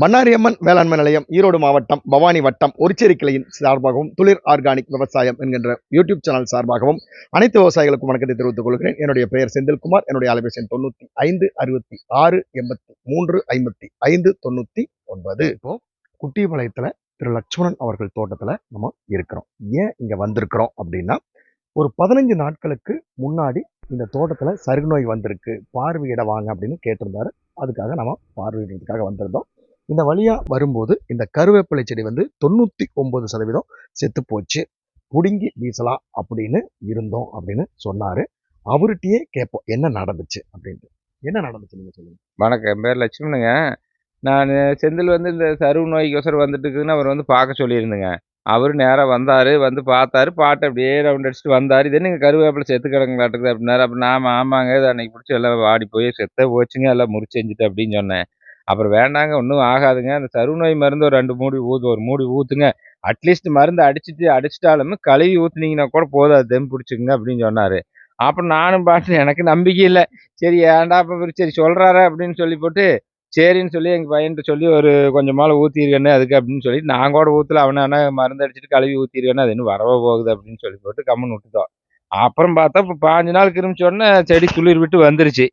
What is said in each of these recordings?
பண்ணாரியம்மன் வேளாண்மை நிலையம் ஈரோடு மாவட்டம் பவானி வட்டம் ஒரிச்சேரி கிளையின் சார்பாகவும் துளிர் ஆர்கானிக் விவசாயம் என்கின்ற யூடியூப் சேனல் சார்பாகவும் அனைத்து விவசாயிகளுக்கும் வணக்கத்தை தெரிவித்துக் கொள்கிறேன். என்னுடைய பெயர் செந்தில்குமார். என்னுடைய அலைபேசி எண் ஐந்து அறுபத்தி ஆறு எண்பத்தி மூன்று ஐம்பத்தி ஐந்து தொண்ணூற்றி ஒன்பது. இப்போ குட்டிபாளையத்தில் திரு லட்சுமணன் அவர்கள் தோட்டத்தில் நம்ம இருக்கிறோம். ஏன் இங்கே வந்திருக்கிறோம் அப்படின்னா ஒரு பதினஞ்சு நாட்களுக்கு முன்னாடி இந்த தோட்டத்தில் சருகு நோய் வந்திருக்கு. பார்வையிட வாங்க அப்படின்னு கேட்டிருந்தாரு. அதுக்காக நம்ம பார்வையிடுறதுக்காக வந்திருந்தோம். இந்த வழியாக வரும்போது இந்த கருவேப்பிலை செடி வந்து தொண்ணூற்றி ஒம்பது சதவீதம் செத்து போச்சு புடுங்கி வீசலாம் அப்படின்னு இருந்தோம் அப்படின்னு சொன்னார். அவர்கிட்டயே கேட்போம் என்ன நடந்துச்சு அப்படின்ட்டு. என்ன நடந்துச்சு நீங்கள் சொல்லுங்கள் வணக்கம் என் பேர் லட்சுமணுங்க. நான் செந்தில் வந்து இந்த சருவு நோய்க்கோசரம் வந்துட்டு இருக்குதுன்னு அவர் வந்து பார்க்க சொல்லியிருந்தேங்க. அவர் நேராக வந்தார் வந்து பார்த்தாரு பாட்டு அப்படியே ரவுண்ட் அடிச்சுட்டு வந்தார். இது என்னங்க கருவேப்பிலை செத்து கிடங்களாட்டுக்குது அப்படின்னாரு. அப்புறம் நாம ஆமாங்க இது அன்னைக்கு பிடிச்சி எல்லாம் வாடி போய் செத்த போச்சுங்க எல்லாம் முறிச்சு செஞ்சுட்டு அப்படின்னு சொன்னேன். அப்புறம் வேண்டாங்க ஒன்றும் ஆகாதுங்க. அந்த சருநோய் மருந்து ஒரு ரெண்டு மூடி ஊற்று ஒரு மூடி ஊற்றுங்க அட்லீஸ்ட் மருந்து அடிச்சிட்டு அடிச்சிட்டாலுமே கழுவி ஊற்றுனீங்கன்னா கூட போதும் அது தெம்பு பிடிச்சிக்குங்க அப்படின்னு சொன்னார். அப்புறம் நானும் பார்த்து எனக்கு நம்பிக்கை இல்லை. சரி ஏன்டா அப்போ சரி சொல்கிறாரு அப்படின்னு சொல்லி போட்டு சரின்னு சொல்லி எங்கள் பையன்கிட்ட சொல்லி ஒரு கொஞ்சமால ஊற்றிருக்கேன்னு அதுக்கு அப்படின்னு சொல்லி நான் கூட ஊற்றல அவனை ஆனால் மருந்து அடிச்சுட்டு கழுவி ஊற்றிருக்கேன்னு அது இன்னும் வரவே போகுது அப்படின்னு சொல்லி போட்டு கம்முன்னு விட்டுட்டோம். அப்புறம் பார்த்தா இப்போ பாஞ்சு நாள் கிருமிச்சோடனே செடி துளிர் விட்டு வந்துருச்சு.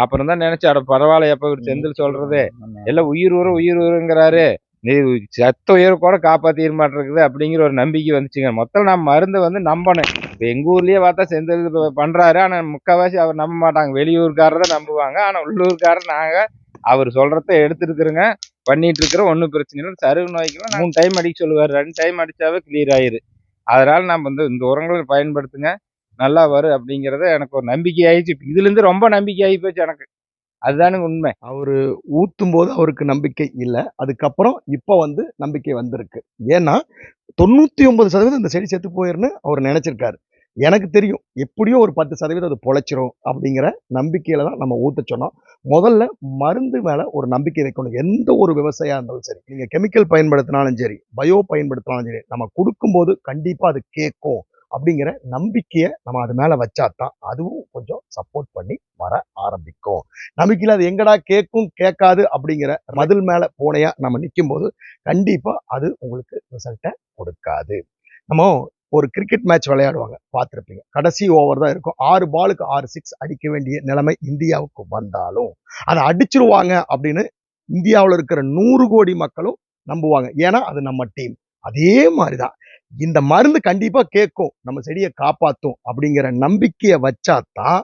அப்புறம் தான் நினைச்சாரு பரவாயில்ல எப்போ இவர் செந்தில் சொல்றது. எல்லாம் உயிர் உரம் உயிர் உரங்கிறாரு நீ சத்த உயிரை கூட காப்பாத்திர மாட்டிருக்குது அப்படிங்கிற ஒரு நம்பிக்கை வந்துச்சுங்க. மொத்தம் நான் மருந்து வந்து நம்பணும். இப்போ எங்கள் ஊர்லயே பார்த்தா செந்தில் பண்ணுறாரு பண்றாரு. ஆனால் முக்கால்வாசி அவர் நம்ப மாட்டாங்க. வெளியூர்காரர் தான் நம்புவாங்க. ஆனால் உள்ளூர்காரர் நாங்கள் அவர் சொல்றத எடுத்துருக்குறோங்க. பண்ணிட்டு இருக்கிறோம் ஒன்றும் பிரச்சனை இல்லை. சருகு நோய்க்கெல்லாம் மூணு டைம் அடிக்க சொல்லுவார். ரெண்டு டைம் அடிச்சாவே கிளியர் ஆயிரு. அதனால நம்ம வந்து இந்த உரங்களை பயன்படுத்துங்க. நல்லா வரும் அப்படிங்கிறத எனக்கு ஒரு நம்பிக்கை ஆயிடுச்சு. இதுலேருந்து ரொம்ப நம்பிக்கை ஆகி போச்சு எனக்கு. அதுதானுங்க உண்மை. அவர் ஊற்றும் போது அவருக்கு நம்பிக்கை இல்லை. அதுக்கப்புறம் இப்போ வந்து நம்பிக்கை வந்திருக்கு. ஏன்னா தொண்ணூற்றி ஒன்பது சதவீதம் இந்த செடி செத்து போயிருன்னு அவர் நினச்சிருக்காரு. எனக்கு தெரியும். எப்படியோ ஒரு பத்து சதவீதம் அது பொழைச்சிரும் அப்படிங்கிற நம்பிக்கையில தான் நம்ம ஊற்ற சொன்னோம். முதல்ல மருந்து மேலே ஒரு நம்பிக்கை வைக்கணும். எந்த ஒரு விவசாயியாக இருந்தாலும் சரி. நீங்கள் கெமிக்கல் பயன்படுத்தினாலும் சரி பயோ பயன்படுத்தினாலும் சரி நம்ம கொடுக்கும்போது கண்டிப்பாக அது கேட்கும். அப்படிங்கிற நம்பிக்கையை நம்ம அது மேல வச்சாதான் அதுவும் கொஞ்சம் சப்போர்ட் பண்ணி வர ஆரம்பிக்கும். நம்பிக்கையில் அது எங்கடா கேட்கும் கேட்காது அப்படிங்கிற மதில் மேலே போனையாக நம்ம நிற்கும் போது கண்டிப்பாக அது உங்களுக்கு ரிசல்ட்டை கொடுக்காது. நம்ம ஒரு கிரிக்கெட் மேட்ச் விளையாடுவாங்க பார்த்துருப்பீங்க. கடைசி ஓவர் தான் இருக்கும். ஆறு பாலுக்கு ஆறு சிக்ஸ் அடிக்க வேண்டிய நிலைமை இந்தியாவுக்கு வந்தாலும் அதை அடிச்சிருவாங்க அப்படின்னு இந்தியாவில் இருக்கிற நூறு கோடி மக்களும் நம்புவாங்க. ஏன்னா அது நம்ம டீம் அதே மாதிரி தான் இந்த மருந்து கண்டிப்பா கேட்கும். நம்ம செடியை காப்பாற்றும் அப்படிங்கிற நம்பிக்கையை வச்சாதான்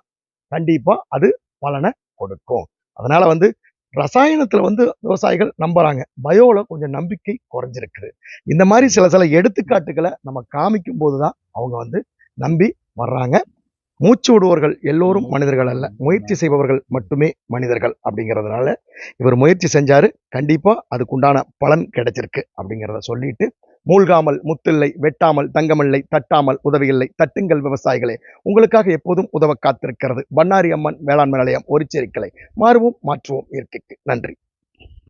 கண்டிப்பா அது பலனை கொடுக்கும். அதனால வந்து ரசாயனத்துல வந்து விவசாயிகள் நம்புறாங்க. பயோல கொஞ்சம் நம்பிக்கை குறைஞ்சிருக்குது. இந்த மாதிரி சில சில எடுத்துக்காட்டுகளை நம்ம காமிக்கும் போதுதான் அவங்க வந்து நம்பி வர்றாங்க. மூச்சு விடுவர்கள் எல்லோரும் மனிதர்கள் அல்ல. முயற்சி செய்பவர்கள் மட்டுமே மனிதர்கள் அப்படிங்கிறதுனால இவர் முயற்சி செஞ்சாரு. கண்டிப்பா அதுக்குண்டான பலன் கிடைச்சிருக்கு அப்படிங்கிறத சொல்லிட்டு மூழ்காமல் முத்தில்லை வெட்டாமல் தங்கமில்லை தட்டாமல் உதவியில்லை தட்டுங்கள் விவசாயிகளே. உங்களுக்காக எப்போதும் உதவ காத்திருக்கிறது. பண்ணாரி அம்மன் வேளாண்மை நிலையம் ஒரு மாறுவோம் மாற்றுவோம் இயற்கைக்கு. நன்றி.